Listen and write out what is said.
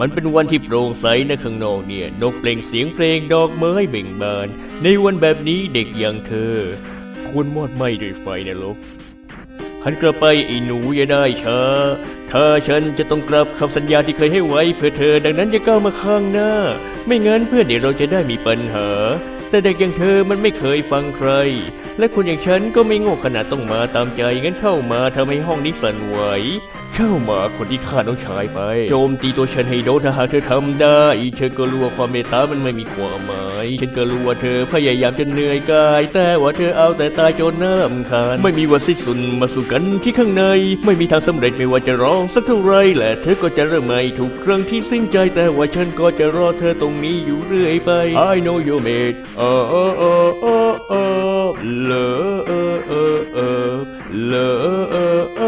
มันเป็นวันที่โปร่งใสนะข้างนอกเนี่ย นกเปล่งเสียงเพลงดอกไม้เบ่งบาน ในวันแบบนี้เด็กอย่างเธอ ควรมอดไหม้ด้วยไฟนะลูกหันกลับไปไอ้หนูอย่าได้ช้าถ้าฉันจะต้องกลับคำสัญญาที่เคยให้ไว้เพื่อเธอดังนั้นอย่าก้าวมาข้างหน้า ไม่งั้นเพื่อนเดี๋ยวเราจะได้มีปัญหา แต่เด็กอย่างเธอมันไม่เคยฟังใคร และคนอย่างฉันก็ไม่โง่ขนาดต้องมาตามใจงั้นเข้ามาทำให้ห้องนี้สั่นไหว เข้ามาคนที่ฆ่าน้องชายไป โจมตีตัวฉันให้โดนถ้าหากเธอทำได้ฉันก็รู้ว่าความเมตตามันไม่มีความหมาย ฉันก็รู้ว่าเธอพยายามจะเหนื่อยกาย แต่ว่าเธอเอาแต่ตายจนน้ำคาญไม่มีวันสิ้นสุดมาสู่กันที่ข้างใน ไม่มีทางสำเร็จไม่ว่าจะร้องสักเท่าไรและเธอก็จะเริ่มใหม่ทุกครั้งที่สิ้นใจแต่ว่าฉันก็จะรอเธอตรงนี้อยู่เรื่อยไป I know you made เออเออเออเออเออเลอเออเออเออเลอเออเออเออ